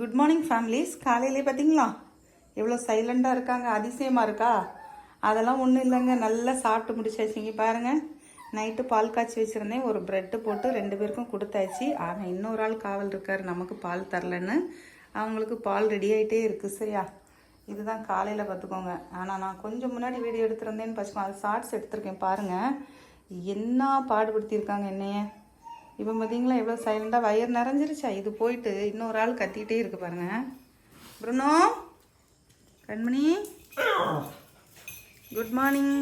Good morning families காலையிலே பார்த்தீங்களா எவ்வளோ சைலண்டாக இருக்காங்க அதிசயமாக இருக்கா? அதெல்லாம் ஒன்றும் இல்லைங்க. நல்லா சாப்பிட்டு முடிச்சாச்சுங்க. பாருங்கள் நைட்டு பால் காய்ச்சி வச்சுருந்தேன். ஒரு ப்ரெட்டு போட்டு ரெண்டு பேருக்கும் கொடுத்தாச்சு. ஆனால் இன்னொரு ஆள் காவல் இருக்கார். நமக்கு பால் தரலன்னு. அவங்களுக்கு பால் ரெடி ஆகிட்டே இருக்குது சரியா? இதுதான் காலையில் பார்த்துக்கோங்க. ஆனால் நான் கொஞ்சம் முன்னாடி வீடியோ எடுத்திருந்தேன்னு பச்சுக்கோ அது ஷார்ட்ஸ் எடுத்திருக்கேன். பாருங்கள் என்ன பாடுபடுத்தியிருக்காங்க என்னைய? இப்போ பார்த்தீங்களா எவ்வளோ சைலண்டாக வயிறு நிறைஞ்சிருச்சா? இது போயிட்டு இன்னொரு ஆள் கத்திக்கிட்டே இருக்கு பாருங்க. புருனோ கண்மணி குட் மார்னிங்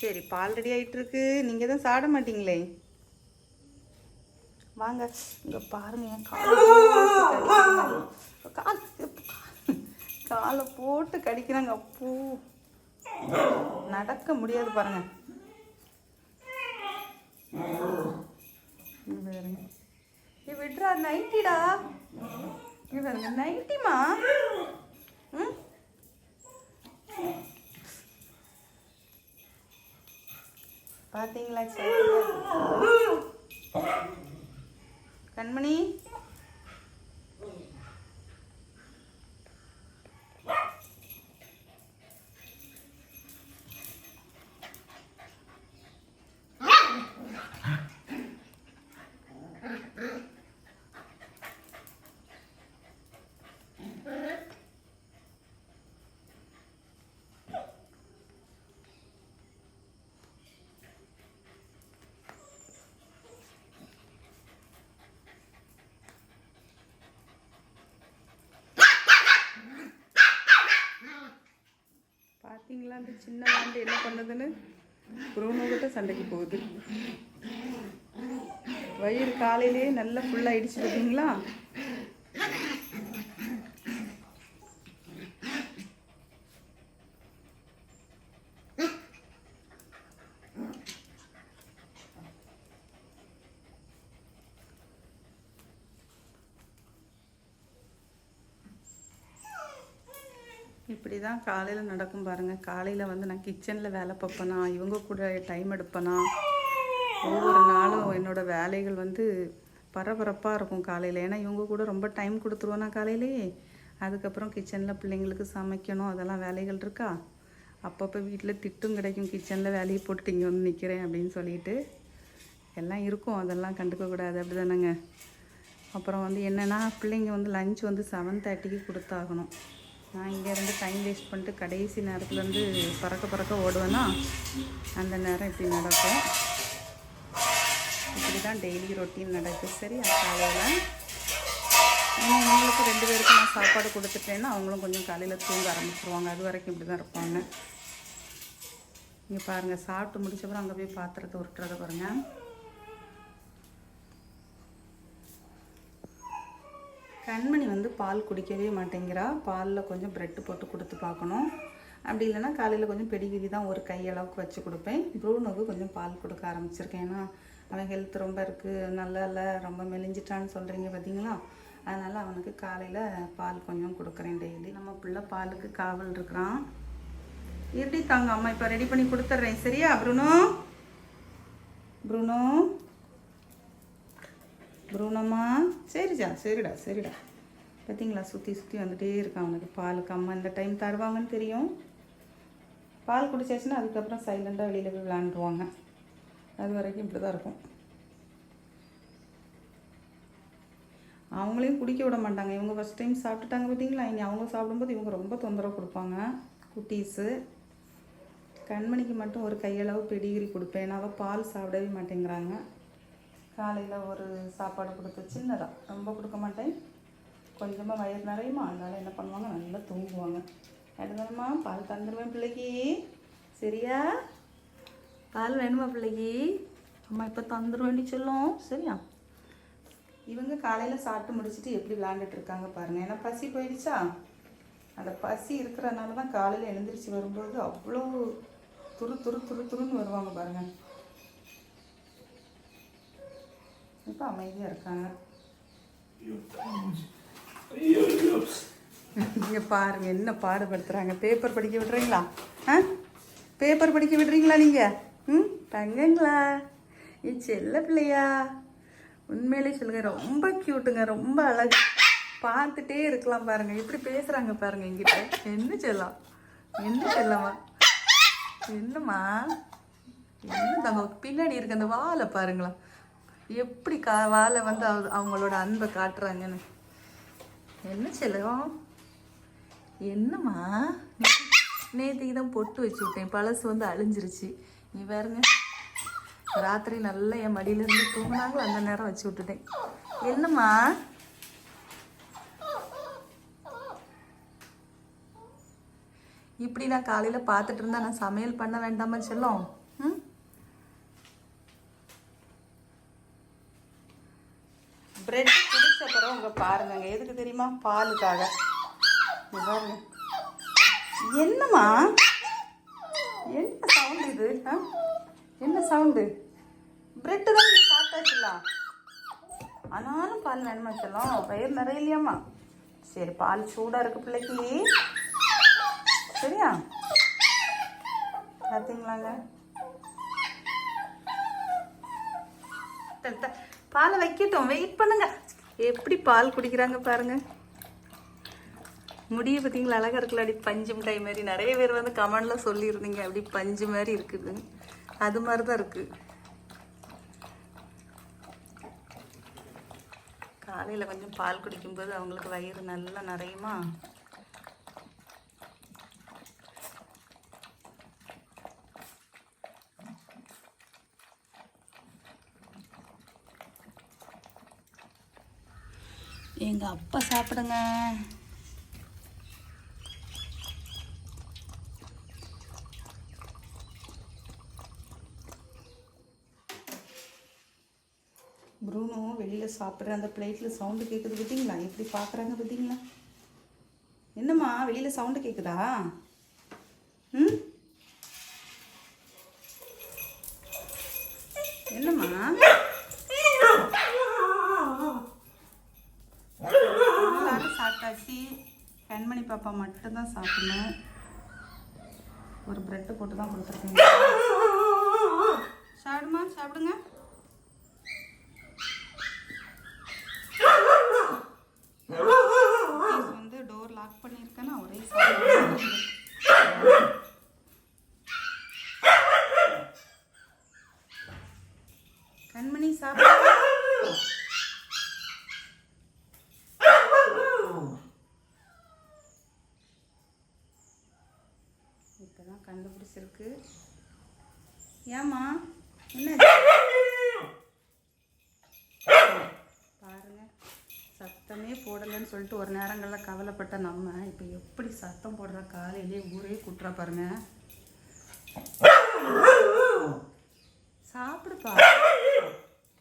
சரி பால் ரெடி ஆகிட்டுருக்கு இருக்கு. தான் சாப்பிட மாட்டீங்களே? வாங்க இங்கே பாருங்க என் காலை போட்டு கால் காலை போட்டு கடிக்கிறாங்க. அப்பூ நடக்க முடியாது பாருங்க. இங்க பாருங்க. ஏ விட்றா நைட்டிடா. பாருங்க நைட்டிமா ம்? பாத்தீங்களா கண்மணி? பார்த்தீங்களா அந்த சின்ன லாண்டு என்ன பண்ணுதுன்னு? புரோனோகிட்ட சண்டைக்கு போகுது. வயிறு காலையிலேயே நல்லா ஃபுல்லாகிடுச்சு பார்த்தீங்களா இப்படி தான் காலையில் நடக்கும் பாருங்கள் காலையில் வந்து நான் கிச்சனில் வேலை பார்ப்பேனா இவங்க கூட டைம் எடுப்பேனா? ஒவ்வொரு நாளும் என்னோட வேலைகள் வந்து பரபரப்பாக இருக்கும் காலையில். ஏன்னா இவங்க கூட ரொம்ப டைம் கொடுத்துருவேனா காலையிலேயே? அதுக்கப்புறம் கிச்சனில் பிள்ளைங்களுக்கு சமைக்கணும் அதெல்லாம் வேலைகள் இருக்கா? அப்பப்போ வீட்டில் திட்டும் கிடைக்கும். கிச்சனில் வேலையை போட்டு இங்கே வந்து நிற்கிறேன் அப்படின்னு சொல்லிட்டு எல்லாம் இருக்கும். அதெல்லாம் கண்டுக்கக்கூடாது அப்படி தானேங்க அப்புறம் வந்து என்னென்னா பிள்ளைங்க வந்து லஞ்ச் வந்து செவன் தேர்ட்டிக்கு கொடுத்தாகணும். நான் இங்கேருந்து டைம் வேஸ்ட் பண்ணிட்டு கடைசி நேரத்துலேருந்து பறக்க பறக்க ஓடுவேன்னா அந்த நேரம் இப்படி நடக்கும். இப்படி தான் டெய்லி ரொட்டீன் நடக்குது. சரி காலையில் ஏன்னா இவங்களுக்கு ரெண்டு பேருக்கும் நான் சாப்பாடு கொடுத்துட்டேன்னா அவங்களும் கொஞ்சம் காலையில் தூங்க ஆரம்பிச்சிருவாங்க. அது வரைக்கும் இப்படி தான் இருப்பாங்க. இங்கே பாருங்கள் சாப்பிட்டு முடிச்சப்பறம் அங்கே போய் பாத்திரத்தை உருட்டுறத பாருங்கள் கண்மணி வந்து பால் குடிக்கவே மாட்டேங்கிறா. பாலில் கொஞ்சம் ப்ரெட்டு போட்டு கொடுத்து பார்க்கணும். அப்படி இல்லைன்னா காலையில் கொஞ்சம் பெடிகிரி தான் ஒரு கையளவுக்கு வச்சு கொடுப்பேன். ப்ரூனுக்கு கொஞ்சம் பால் கொடுக்க ஆரம்பிச்சிருக்கேன். ஏன்னா அவன் ஹெல்த் ரொம்ப இருக்குது நல்லா இல்லை ரொம்ப மெலிஞ்சிட்டான்னு சொல்கிறீங்க பார்த்தீங்களா அதனால் அவனுக்கு காலையில் பால் கொஞ்சம் கொடுக்குறேன் டெய்லி நம்ம பிள்ளை பாலுக்கு காவல் இருக்கிறான். எப்படி தாங்க அம்மா இப்போ ரெடி பண்ணி கொடுத்துட்றேன். சரியா ப்ரூனோ? ப்ரூனோ? ப்ரூனம்மா? சரிஜா சரிடா சரிடா. பார்த்தீங்களா சுற்றி சுற்றி வந்துட்டே இருக்கான் அவனுக்கு பாலுக்கு அம்மா இந்த டைம் தருவாங்கன்னு தெரியும். பால் குடிச்சாச்சுன்னா அதுக்கப்புறம் சைலண்ட்டாக வெளியில் போய் விளாண்டுருவாங்க அது வரைக்கும் இப்படி தான் இருக்கும். அவங்களையும் குடிக்க விட மாட்டாங்க. இவங்க ஃபஸ்ட் டைம் சாப்பிட்டுட்டாங்க பார்த்தீங்களா இனி அவங்க சாப்பிடும்போது இவங்க ரொம்ப தொந்தரவு கொடுப்பாங்க. குட்டீஸு. கண்மணிக்கு மட்டும் ஒரு கையளவு பெடிகிரி கொடுப்பேன். அவள் பால் சாப்பிடவே மாட்டேங்கிறாங்க. காலையில் ஒரு சாப்பாடு கொடுத்து சின்னதாக ரொம்ப கொடுக்க மாட்டேன். கொஞ்சமாக வயிறு நிறையுமா? அதனால் என்ன பண்ணுவாங்க? நல்லா தூங்குவாங்க. எடுக்கணுமா பால் தந்துடுவேன் பிள்ளைக்கு. சரியா? பால் வேணுமா பிள்ளைக்கு? அம்மா இப்போ தந்துடுவேண்டி சொல்லும். சரியா? இவங்க காலையில் சாப்பிட்டு முடிச்சுட்டு எப்படி விளாண்டுட்டு இருக்காங்க பாருங்கள் ஏன்னா பசி போயிடுச்சா? அந்த பசி இருக்கிறனால தான் காலையில் எழுந்திரிச்சு வரும்போது அவ்வளோ துரு துரு துரு துருன்னு வருவாங்க பாருங்கள் இப்போ அமைதியாக இருக்காங்க. இங்கே பாருங்க என்ன பாடுபடுத்துகிறாங்க பேப்பர் படிக்க விடுறீங்களா? ஆ? பேப்பர் படிக்க விடுறீங்களா நீங்கள் ம்? தங்கங்களா? நீ செல்ல பிள்ளையா? உண்மையிலே சொல்லுங்க ரொம்ப க்யூட்டுங்க ரொம்ப அழகு. பார்த்துட்டே இருக்கலாம் பாருங்க. எப்படி பேசுகிறாங்க பாருங்க எங்கிட்ட என்ன செல்லாம்? என்ன செல்லம்மா? என்னம்மா? என்ன தங்க பின்னாடி இருக்க அந்த வாலை பாருங்களா எப்படி கா வாலை வந்து அவங்களோட அன்பை காட்டுறாங்கன்னு. என்ன செல்லம்? என்னம்மா? நேற்றுக்கு தான் பொட்டு வச்சு விட்டேன். பழசு வந்து அழிஞ்சிருச்சு. நீ பாருங்க. ராத்திரி நல்லா என் மடியில இருந்து தூங்கினாங்களோ அந்த நேரம் வச்சு விட்டுட்டேன். என்னம்மா? இப்படி நான் காலையில பார்த்துட்டு இருந்தா நான் சமையல் பண்ண வேண்டாமா செல்லம்? ம்? பிரெட் குடிச்ச பாருங்க எதுக்கு தெரியுமா? பாலுக்காக. பாருங்க. என்னம்மா? என்ன சவுண்டு இது? ஆ? என்ன சவுண்டு பிரெட்டு தான் நீங்கள் சாப்பிட்டாச்சுலாம் ஆனாலும் பால் வேணுமா செல்லம்? வயிறு நிறைய இல்லையாம்மா. சரி பால் சூடாக இருக்கு பிள்ளைக்கு. சரியா? பார்த்தீங்களாங்க பாலை வைக்கட்டும். வெயிட் பண்ணுங்க. எப்படி பால் குடிக்கிறாங்க பாருங்க. முடிய பார்த்தீங்களா? அழகாக இருக்குல்ல அப்படி பஞ்சு மிட்டாய் மாதிரி. நிறைய பேர் வந்து கமெண்டில் சொல்லியிருந்தீங்க அப்படி பஞ்சு மாதிரி இருக்குது. அது மாதிரி தான் இருக்குது காலையில் கொஞ்சம் பால் குடிக்கும்போது அவங்களுக்கு வயிறு நல்லா நிறையுமா? எங்கள் அப்பா சாப்பிடுங்க. ப்ரூனோ வெளியில் சாப்பிட்ற அந்த பிளேட்டில் சவுண்டு கேட்குது பார்த்தீங்களா எப்படி பார்க்குறாங்க பார்த்தீங்களா என்னம்மா வெளியில் சவுண்டு கேட்குதா ம்? என்னம்மா? சாப்பிட்டாச்சு கண்மணி பாப்பா மட்டும்தான் சாப்பிடணும். ஒரு பிரெட்டு போட்டு தான் கொடுத்துருக்கேன் சாப்பிடுமா? சாப்பிடுங்க குட்டீஸ் வந்து டோர் லாக் பண்ணியிருக்கேன்னா ஒரே sound. கண்மணி சாப்பிடு இப்பதான் கண்டுபிடிச்சிருக்கு ஏம்மா? என்ன? பாருங்க சத்தமே போடலைன்னு சொல்லிட்டு ஒரு நேரங்களில் கவலைப்பட்ட நம்ம. இப்போ எப்படி சத்தம் போடுற காலையிலே ஊரே குட்டுறா பாருங்க. சாப்பிடுப்பா.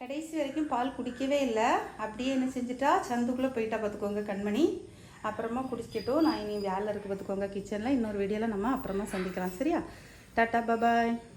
கடைசி வரைக்கும் பால் குடிக்கவே இல்லை. அப்படியே என்ன செஞ்சுட்டா சந்துக்குள்ளே போயிட்டா பார்த்துக்கோங்க கண்மணி. அப்புறமா குடிச்சிக்கிட்டோம் நான் இனி வேலை இருக்குது பார்த்துக்கோங்க கிச்சனில் இன்னொரு வீடியோவில் நம்ம அப்புறமா சந்திக்கலாம். சரியா? Tata, bye-bye.